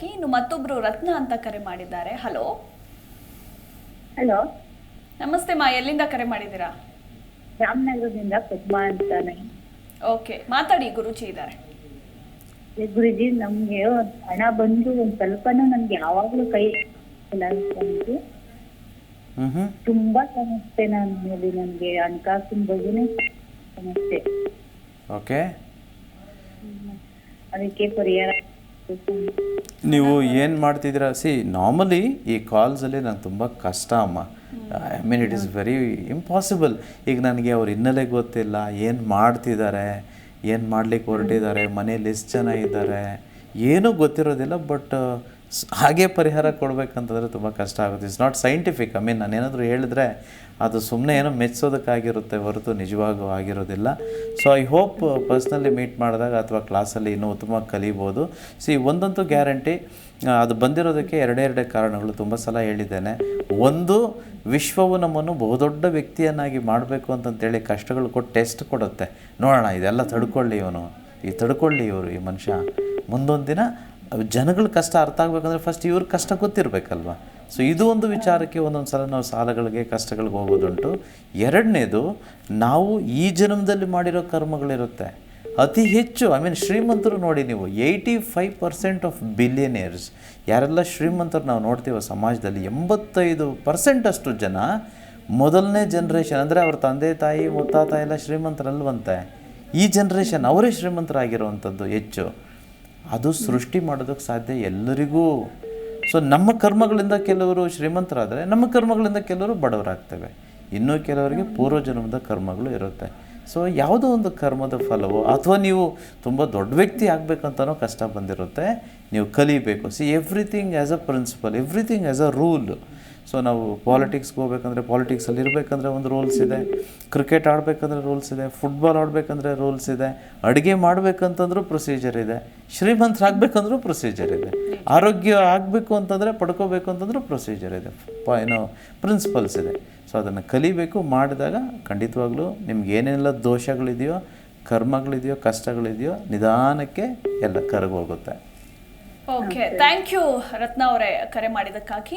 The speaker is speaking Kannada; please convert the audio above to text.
ಮಾಡಿದ್ದಕ್ಕಾಗಿ ಇನ್ನು ಮತ್ತೊಬ್ರು ರತ್ನ ಅಂತ ಕರೆ ಮಾಡಿದ್ದಾರೆ. ಹಲೋ ಹಲೋ ನಮಸ್ತೆ ಮಾ ಎಲ್ಲಿಂದ ಕರೆ ಮಾಡಿದ್ದೀರಾ? ರಾಮನಗರದಿಂದ ಪದ್ಮಾ ಅಂತಾನೆ. ಓಕೆ ಮಾತಾಡಿ ಗುರುಜಿ ಇದ್ದಾರೆ. ಏ ಗುರುಜಿ ನಮ್ಗೆ ಹಣ ಬಂದು ಒಂದ್ ಸ್ವಲ್ಪನೂ ನಮ್ಗೆ ಯಾವಾಗ್ಲೂ ಕೈ ಇಲ್ಲ ಅನ್ಕೊಂಡು ತುಂಬಾ ಸಮಸ್ಯೆ ನನ್ನ ಮೇಲೆ ನಮ್ಗೆ ಹಣಕಾಸಿನ ಬಗ್ಗೆನೇ ಸಮಸ್ಯೆ. ಓಕೆ ಅದಕ್ಕೆ ಪರಿಹಾರ ನೀವು ಏನು ಮಾಡ್ತಿದ್ದೀರಾ? ಸಿ ನಾರ್ಮಲಿ ಈ ಕಾಲ್ಸಲ್ಲಿ ನಂಗೆ ತುಂಬ ಕಷ್ಟ, ಅಮ್ಮ. I mean it is very impossible ಈಗ ನನಗೆ ಅವ್ರ ಹಿನ್ನೆಲೆ ಗೊತ್ತಿಲ್ಲ, ಏನು ಮಾಡ್ತಿದ್ದಾರೆ ಏನು ಮಾಡ್ಲಿಕ್ಕೆ ಹೊರಟಿದ್ದಾರೆ ಮನೇಲಿ ಎಷ್ಟು ಜನ ಇದ್ದಾರೆ ಏನೂ ಗೊತ್ತಿರೋದಿಲ್ಲ ಬಟ್ ಹಾಗೆ ಪರಿಹಾರ ಕೊಡಬೇಕಂತಂದರೆ ತುಂಬ ಕಷ್ಟ ಆಗುತ್ತೆ. It's not scientific I mean ನಾನೇನಾದರೂ ಹೇಳಿದ್ರೆ ಅದು ಸುಮ್ಮನೆ ಏನೋ ಮೆಚ್ಚೋದಕ್ಕಾಗಿರುತ್ತೆ ಹೊರತು ನಿಜವಾಗೂ ಆಗಿರೋದಿಲ್ಲ. So I hope personally meet ಮಾಡಿದಾಗ ಅಥವಾ ಕ್ಲಾಸಲ್ಲಿ ಇನ್ನೂ ಉತ್ತಮ ಕಲಿಬೋದು. ಸಿ ಒಂದಂತೂ ಗ್ಯಾರಂಟಿ ಅದು ಬಂದಿರೋದಕ್ಕೆ ಎರಡೇ ಎರಡೇ ಕಾರಣಗಳು ತುಂಬ ಸಲ ಹೇಳಿದ್ದೇನೆ. ಒಂದು, ವಿಶ್ವವು ನಮ್ಮನ್ನು ಬಹುದೊಡ್ಡ ವ್ಯಕ್ತಿಯನ್ನಾಗಿ ಮಾಡಬೇಕು ಅಂತಂತೇಳಿ ಕಷ್ಟಗಳು ಕೊಟ್ಟು ಟೆಸ್ಟ್ ಕೊಡುತ್ತೆ. ನೋಡೋಣ, ಇದೆಲ್ಲ ತಡ್ಕೊಳ್ಳಿ ಇವನು. ಈ ತಡ್ಕೊಳ್ಳಿ ಇವರು, ಈ ಮನುಷ್ಯ. ಮುಂದೊಂದು ದಿನ ಜನಗಳ ಕಷ್ಟ ಅರ್ಥ ಆಗ್ಬೇಕಂದ್ರೆ ಫಸ್ಟ್ ಇವ್ರ ಕಷ್ಟ ಗೊತ್ತಿರಬೇಕಲ್ವ? ಸೊ ಇದು ಒಂದು ವಿಚಾರಕ್ಕೆ ಒಂದೊಂದು ಸಲ ನಾವು ಸಾಲಗಳಿಗೆ, ಕಷ್ಟಗಳಿಗೆ ಹೋಗೋದುಂಟು. ಎರಡನೇದು, ನಾವು ಈ ಜನ್ಮದಲ್ಲಿ ಮಾಡಿರೋ ಕರ್ಮಗಳಿರುತ್ತೆ. ಅತಿ ಹೆಚ್ಚು ಐ ಮೀನ್ ಶ್ರೀಮಂತರು ನೋಡಿ ನೀವು eighty five percent of billionaires ಯಾರೆಲ್ಲ ಶ್ರೀಮಂತರು ನಾವು ನೋಡ್ತೀವೋ ಸಮಾಜದಲ್ಲಿ, ಎಂಬತ್ತೈದು ಪರ್ಸೆಂಟ್ ಅಷ್ಟು ಜನ ಮೊದಲನೇ ಜನ್ರೇಷನ್ ಅಂದರೆ ಅವ್ರ ತಂದೆ, ತಾಯಿ, ಮುತ್ತಾತ ಎಲ್ಲ ಶ್ರೀಮಂತರಲ್ವಂತೆ. ಈ ಜನ್ರೇಷನ್ ಅವರೇ ಶ್ರೀಮಂತರಾಗಿರುವಂಥದ್ದು ಹೆಚ್ಚು. ಅದು ಸೃಷ್ಟಿ ಮಾಡೋದಕ್ಕೆ ಸಾಧ್ಯ ಎಲ್ಲರಿಗೂ. ಸೊ ನಮ್ಮ ಕರ್ಮಗಳಿಂದ ಕೆಲವರು ಶ್ರೀಮಂತರಾದರೆ ನಮ್ಮ ಕರ್ಮಗಳಿಂದ ಕೆಲವರು ಬಡವರಾಗ್ತೇವೆ. ಇನ್ನೂ ಕೆಲವರಿಗೆ ಪೂರ್ವಜನ್ಮದ ಕರ್ಮಗಳು ಇರುತ್ತೆ. ಸೊ ಯಾವುದೋ ಒಂದು ಕರ್ಮದ ಫಲವೋ, ಅಥವಾ ನೀವು ತುಂಬ ದೊಡ್ಡ ವ್ಯಕ್ತಿ ಆಗಬೇಕಂತನೋ ಕಷ್ಟ ಬಂದಿರುತ್ತೆ, ನೀವು ಕಲಿಬೇಕು. See everything as a principle everything as a rule so ನಾವು ಪಾಲಿಟಿಕ್ಸ್ಗೆ ಹೋಗ್ಬೇಕಂದ್ರೆ ಪಾಲಿಟಿಕ್ಸಲ್ಲಿ ಇರಬೇಕಂದ್ರೆ ಒಂದು ರೂಲ್ಸ್ ಇದೆ. ಕ್ರಿಕೆಟ್ ಆಡಬೇಕಂದ್ರೆ ರೂಲ್ಸ್ ಇದೆ. ಫುಟ್ಬಾಲ್ ಆಡಬೇಕಂದ್ರೆ ರೂಲ್ಸ್ ಇದೆ. ಅಡುಗೆ ಮಾಡಬೇಕಂತಂದ್ರೂ ಪ್ರೊಸೀಜರ್ ಇದೆ. ಶ್ರೀಮಂತರಾಗಬೇಕಂದ್ರೂ ಪ್ರೊಸೀಜರ್ ಇದೆ. ಆರೋಗ್ಯ ಆಗಬೇಕು ಅಂತಂದರೆ ಪಡ್ಕೋಬೇಕು ಅಂತಂದ್ರೂ ಪ್ರೊಸೀಜರ್ ಇದೆ. ಏನು ಪ್ರಿನ್ಸಿಪಲ್ಸ್ ಇದೆ. ಸೊ ಅದನ್ನು ಕಲಿಬೇಕು. ಮಾಡಿದಾಗ ಖಂಡಿತವಾಗ್ಲೂ ನಿಮ್ಗೆ ಏನೆಲ್ಲ ದೋಷಗಳಿದೆಯೋ, ಕರ್ಮಗಳಿದೆಯೋ, ಕಷ್ಟಗಳಿದೆಯೋ ನಿಧಾನಕ್ಕೆ ಎಲ್ಲ ಕರಗೋಗುತ್ತೆ. ಓಕೆ ಥ್ಯಾಂಕ್ ಯು ರತ್ನ ಅವರೇ ಕರೆ ಮಾಡಿದ್ದಕ್ಕಾಗಿ.